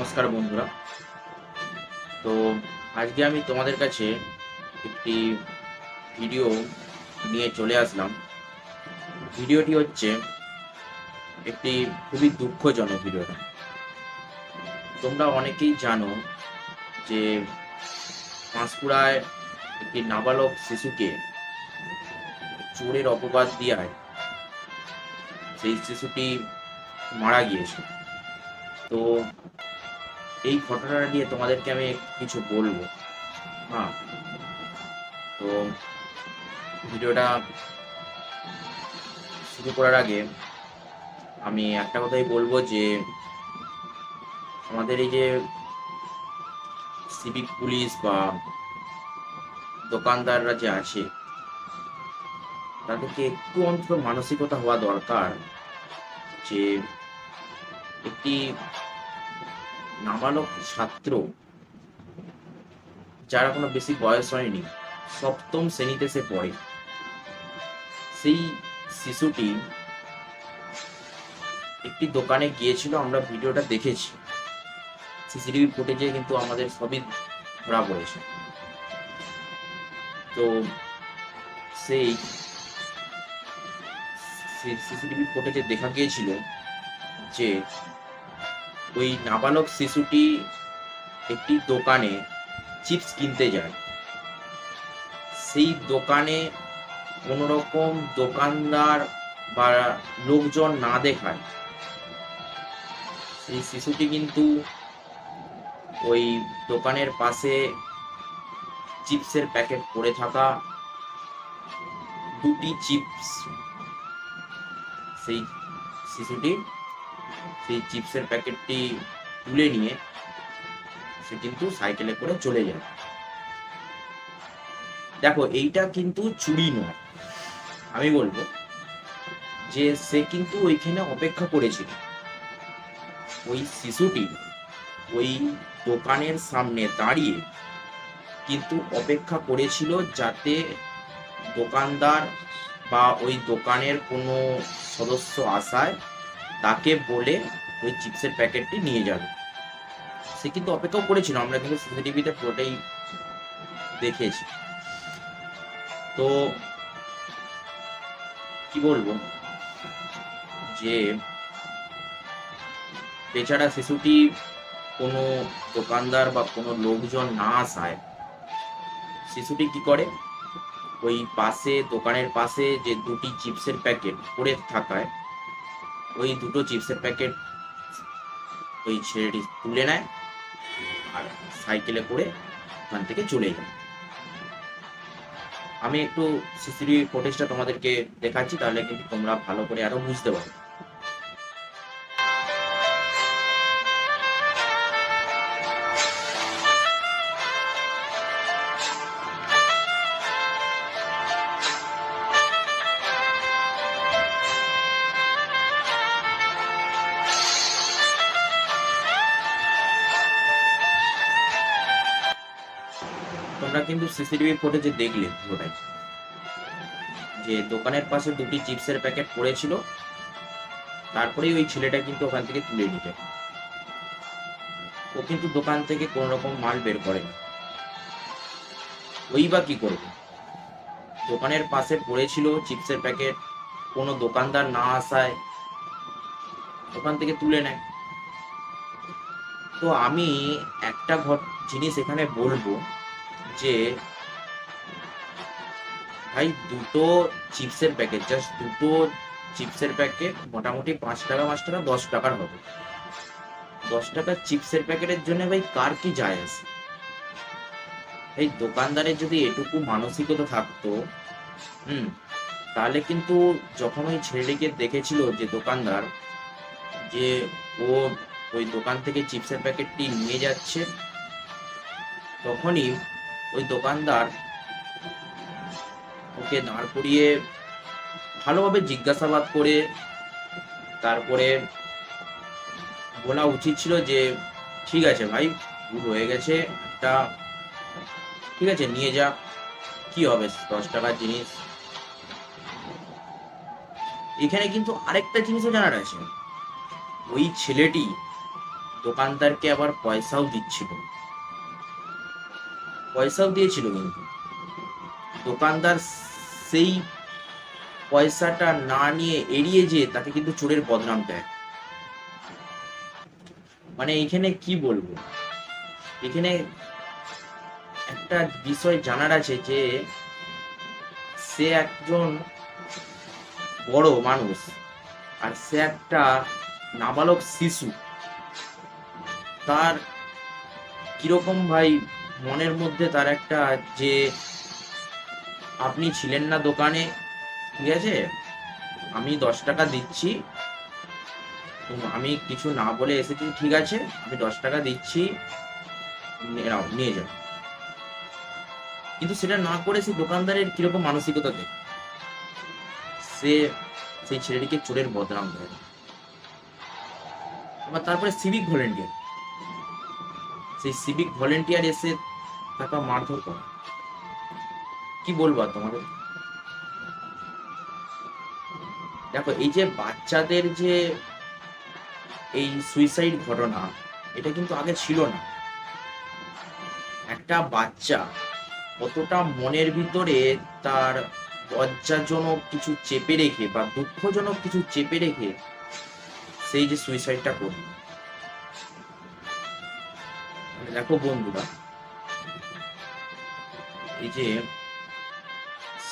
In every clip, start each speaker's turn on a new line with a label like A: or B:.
A: নমস্কার বন্ধুরা। তো আজকে আমি তোমাদের কাছে একটি ভিডিও নিয়ে চলে আসলাম। ভিডিওটি হচ্ছে একটি খুবই দুঃখজনক ভিডিওটা তোমরা অনেকেই জানো যে পাঁশকুড়ায় একটি নাবালক শিশুকে চোরের অপবাদ দেওয়ায় সেই শিশুটি মারা গিয়েছে। তো এই ঘটনাটা নিয়ে তোমাদেরকে আমি কিছু বলব। হ্যাঁ। তো ভিডিওটা শুরু করার আগে আমি একটা কথাই বলব যে, আমাদের এই যে সিভিক পুলিশ বা দোকানদাররা যে আছে, তাদেরকে একটু অন্তত মানসিকতা হওয়া দরকার যে একটি নাবালক ছাত্র, যার কোনো বেশি বয়স হয়নি, সপ্তম শ্রেণীতে সে পড়ে। সেই শিশুটি একটি দোকানে গিয়েছিল, আমরা ভিডিওটা দেখেছি। সিসিটিভি ফুটেজে কিন্তু আমাদের সবই ধরা পড়েছে। তো সেই সিসিটিভি ফুটেজে দেখা গিয়েছিল যে ওই নাবালক শিশুটি একটি দোকানে চিপস কিনতে যায়। সেই দোকানে কোনো রকম দোকানদার বা লোকজন না দেখায়। সেই শিশুটি কিন্তু ওই দোকানের পাশে চিপসের প্যাকেট পড়ে থাকা দুটি চিপস সেই শিশুটি সেই চিপসের প্যাকেটটি তুলে নিয়ে সে কিন্তু সাইকেলে করে চলে যায়। দেখো, এইটা কিন্তু চুরি নয়। আমি বলব যে সে কিন্তু ওইখানে অপেক্ষা করেছিল। ওই শিশুটি ওই দোকানের সামনে দাঁড়িয়ে কিন্তু অপেক্ষা করেছিল যাতে দোকানদার বা ওই দোকানের কোনো সদস্য আসায় তাকে বলে ওই চিপসের প্যাকেটটি নিয়ে যাবে। সে কিন্তু অপেক্ষাও করেছিল, আমরা কিন্তু সিসিটিভিতে পুরোটাই দেখেছি। তো কি বলব? যে বেচারা শিশুটি কোনো দোকানদার বা কোনো লোকজন না আসায়, শিশুটি কি করে? ওই পাশে, দোকানের পাশে যে দুটি চিপসের প্যাকেট পড়ে থাকায়, ওই দুটো চিপসের প্যাকেট ওই ছেলেটি তুলে নেয় আর সাইকেলে করে ওখান থেকে চলে যায়। আমি একটু সিসিটিভি ফুটেজটা তোমাদেরকে দেখাচ্ছি, তাহলে কিন্তু তোমরা ভালো করে আরও বুঝতে পারো তোমরা কিন্তু সিসিটিভি ফুটেজে দেখলে পুরোটাই যে দোকানের পাশে দুটি চিপসের প্যাকেট পড়েছিল, তারপরেই ওই ছেলেটা কিন্তু ওখান থেকে তুলে নিতে। ও কিন্তু দোকান থেকে কোন রকম মাল বের করেনি ওই বা কি করবে? দোকানের পাশে পড়েছিল চিপসের প্যাকেট, কোনো দোকানদার না আসায় ওখান থেকে তুলে নেয়। তো আমি একটা ঘট জিনিস এখানে বলব যে, ভাই দুটো চিপসের প্যাকেট জাস্ট দুটো চিপসের প্যাকেট মোটামুটি পাঁচ টাকা পাঁচ টাকা, দশ টাকার হবে। দশ টাকার চিপসের প্যাকেটের জন্য ভাই কার কি যায় আসে এই দোকানদারের যদি এটুকু মানসিকতা থাকতো, হুম, তাহলে কিন্তু যখন ওই ছেলেটিকে দেখেছিল যে দোকানদার, যে ও ওই দোকান থেকে চিপসের প্যাকেটটি নিয়ে যাচ্ছে, তখনই ওই দোকানদার ওকে দাঁড় করিয়ে ভালোভাবে জিজ্ঞাসাবাদ করে, তারপরে বলা উচিত ছিল যে, ঠিক আছে ভাই, ভুল হয়ে গেছে, একটা ঠিক আছে, নিয়ে যা, কি হবে, দশ টাকার জিনিস? এখানে কিন্তু আরেকটা জিনিসও জানার আছে। ওই ছেলেটি দোকানদারকে আবার পয়সাও দিচ্ছিল। পয়সাও দিয়েছিল কিন্তু। দোকানদার সেই পয়সাটা না নিয়ে এড়িয়ে যেয়ে তাকে কিন্তু চোরের বদনাম দেয়। মানে এখানে কি বলব? এখানে একটা বিষয় জানার আছে যে, সে একজন বড় মানুষ আর সে একটা নাবালক শিশু। তার কীরকম ভাই মনের মধ্যে তার একটা যে আপনি ছিলেন না দোকানে, ঠিক আছে? আমি দশ টাকা দিচ্ছি। আমি কিছু না বলে এসেছি, ঠিক আছে? আমি দশ টাকা দিচ্ছি। নিয়ে যাও। কিন্তু সেটা না করে সেই দোকানদারের কীরকম মানসিকতা দেখ? সে, সেই ছেলেটিকে চোরের বদনাম দেয়। আবার তারপরে সিভিক ভলেন্টিয়ার সেই সিভিক ভলেন্টিয়ার এসে তাকে মারধর করে। কি বলব তোমাদের? দেখো, এই যে বাচ্চাদের যে এই সুইসাইড ঘটনা, এটা কিন্তু আগে ছিল না। একটা বাচ্চা কতটা মনের ভিতরে তার লজ্জাজনক কিছু চেপে রেখে বা দুঃখজনক কিছু চেপে রেখে সেই যে সুইসাইডটা করবে দেখো বন্ধুরা এই যে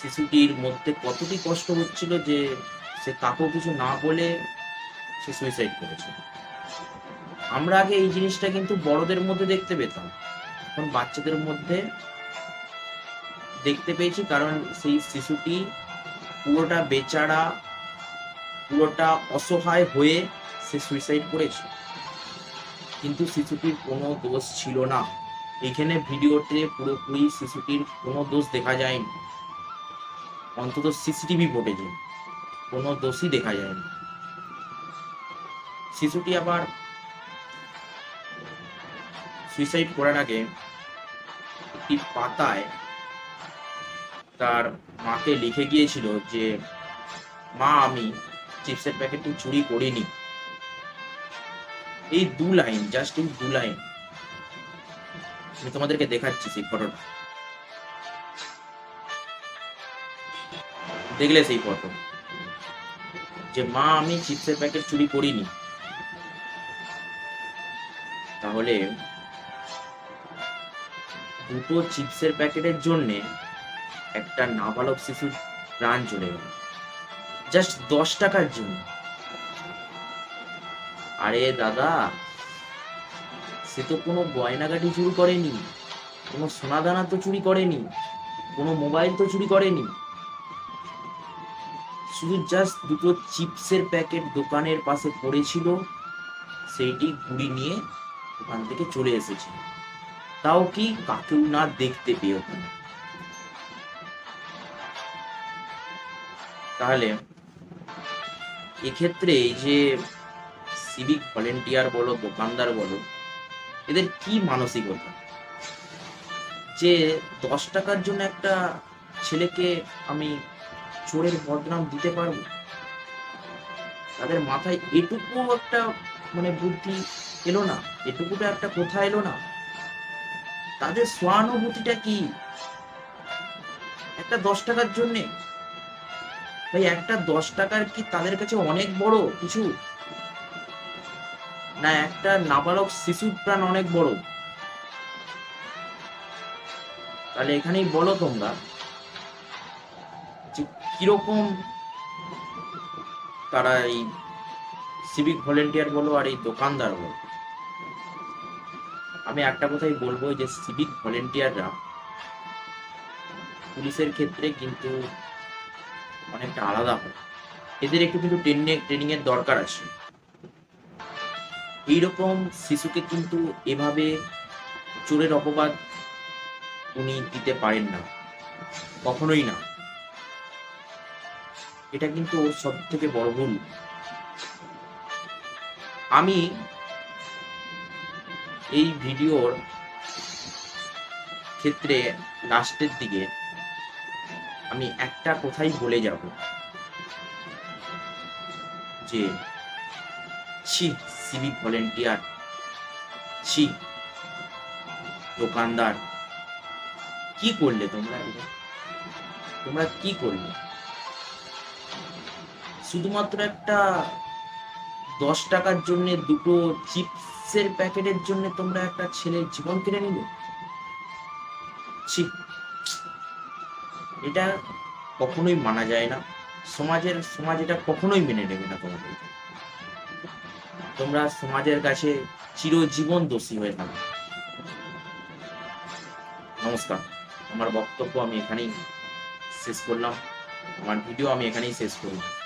A: শিশুটির মধ্যে কতটি কষ্ট হচ্ছিল যে সে কাকেও কিছু না বলে সে সুইসাইড করেছে। আমরা আগে এই জিনিসটা কিন্তু বড়দের মধ্যে দেখতে পেতাম। এখন বাচ্চাদের মধ্যে দেখতে পেয়েছি কারণ সেই শিশুটি পুরোটা বেচারা, পুরোটা অসহায় হয়ে সে সুইসাইড করেছে। কিন্তু শিশুটির কোনো দোষ ছিল না। এখানে ভিডিওতে পুরোপুরি শিশুটির কোনো দোষ দেখা যায়নি। অন্তত সিসিটিভি ফুটেজে কোনো দোষই দেখা যায়নি। শিশুটি আবার সুইসাইড করার আগে একটি পাতায় তার মাকে লিখে গিয়েছিল যে, মা, আমি চিপসের প্যাকেটটি চুরি করিনি। এই দু লাইন জাস্ট এই দু লাইন। আমি তোমাদেরকে দেখাচ্ছি সেই ফটোটা। দেখলে সেই ফটো। যে মা, আমি চিপসের প্যাকেট চুরি করিনি। তাহলে দুটো চিপসের প্যাকেটের জন্যে একটা নাবালক শিশুর প্রাণ চলে গেল। জাস্ট দশ টাকার জন্য। আরে দাদা সে তো কোনো গয়নাগাটি চুরি করেনি, কোনো সোনাদানা তো চুরি করেনি, কোনো মোবাইল তো চুরি করেনি। শুধু জাস্ট দুটো চিপসের প্যাকেট দোকানের পাশে পড়েছিল, সেইটি ঘুড়ি নিয়ে ওখান থেকে চলে এসেছে। তাও কি কাকেও না দেখতে পেয়ে ওখানে তাহলে এক্ষেত্রে এই যে সিভিক ভলেন্টিয়ার বলো, দোকানদার বলো এদের কি মানসিকতা? যে দশ টাকার জন্য একটা ছেলেকে আমি চোরের বদনাম দিতে পারব? তাদের মাথায় এটুকু একটা মানে বুদ্ধি এলো না, এটুকুটা একটা কোথা এলো না। তাদের সহানুভূতিটা কি? একটা দশ টাকার জন্যে? ভাই, একটা দশ টাকার কি তাদের কাছে অনেক বড় কিছু? না, একটা নাবালক শিশুর প্রাণ অনেক বড়। তাহলে এখানেই বলো তোমরা যে কীরকম তারা এই সিভিক ভলেন্টিয়ার বলো আর এই দোকানদার বলো। আমি একটা কথাই বলব যে সিভিক ভলেন্টিয়াররা পুলিশের ক্ষেত্রে কিন্তু অনেকটা আলাদা হয়। এদের একটু কিন্তু ট্রেনিং ট্রেনিং এর দরকার আছে। এইরকম শিশুকে কিন্তু এভাবে চোরের অপবাদ উনি দিতে পারেন না। কখনোই না। এটা কিন্তু ওর সব থেকে বড় ভুল। আমি এই ভিডিওর ক্ষেত্রে লাস্টের দিকে আমি একটা কথাই বলে যাব যে, ছি সিভিক ভলেন্টিয়ার ছি, দোকানদার। কি করলে তোমরা? তোমরা কি করলে? শুধুমাত্র একটা দশ টাকার জন্য দুটো চিপসের প্যাকেটের জন্য তোমরা একটা ছেলের জীবন কেড়ে নিলে? ছি, এটা কখনোই মানা যায় না। সমাজের, সমাজ এটা কখনোই মেনে নেবে না তোমাদের। তোমরা সমাজের কাছে চিরজীবন দোষী হয়ে থাকো। নমস্কার। আমার বক্তব্য আমি এখানেই শেষ করলাম। আমার ভিডিও আমি এখানেই শেষ করলাম।